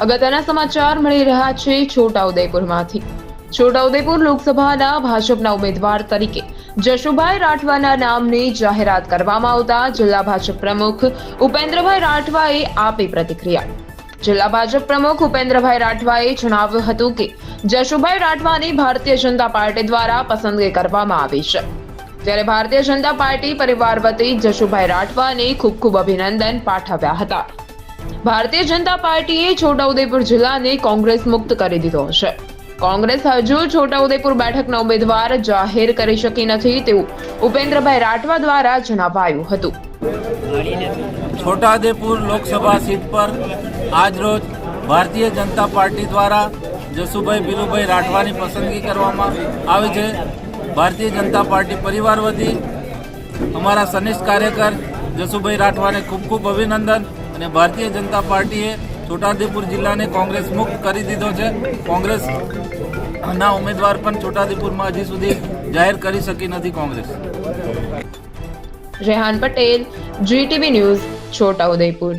અગત્યના સમાચાર મળી રહ્યા છે છોટાઉદેપુરમાંથી. છોટાઉદેપુર લોકસભાના ભાજપના ઉમેદવાર તરીકે જશુભાઈ રાઠવાના નામની જાહેરાત કરવામાં આવતા જિલ્લા ભાજપ પ્રમુખ ઉપેન્દ્રભાઈ રાઠવાએ આપી પ્રતિક્રિયા. જિલ્લા ભાજપ પ્રમુખ ઉપેન્દ્રભાઈ રાઠવાએ જણાવ્યું હતું કે જશુભાઈ રાઠવાની ભારતીય જનતા પાર્ટી દ્વારા પસંદગી કરવામાં આવી છે. ત્યારે ભારતીય જનતા પાર્ટી પરિવાર વતી જશુભાઈ રાઠવાને ખૂબ ખૂબ અભિનંદન પાઠવ્યા હતા. ભારતીય જનતા પાર્ટીએ છોટાઉદેપુર જિલ્લાને કોંગ્રેસ મુક્ત કરી દીધો છે. કોંગ્રેસ હજુ છોટાઉદેપુર બેઠકના ઉમેદવાર જાહેર કરી શકી નથી તેવું ઉપેન્દ્રભાઈ રાઠવા દ્વારા જણાવાયું હતું. છોટાઉદેપુર લોકસભા સીટ પર આજરોજ ભારતીય જનતા પાર્ટી દ્વારા જસુભાઈ બિલુભાઈ રાઠવાની પસંદગી કરવામાં આવી છે. ભારતીય જનતા પાર્ટી પરિવાર વતી અમારા સનિષ્ઠ કાર્યકર જસુભાઈ રાઠવાને ખૂબ ખૂબ અભિનંદન. અને ભારતીય જનતા પાર્ટીએ છોટાઉદેપુર જિલ્લાને કોંગ્રેસ મુક્ત કરી દીધો છે. કોંગ્રેસ ના ઉમેદવાર પણ છોટાઉદેપુરમાં હજી સુધી જાહેર કરી શકી નથી Congress. Rehan Patel GTV news Chhota Udaipur.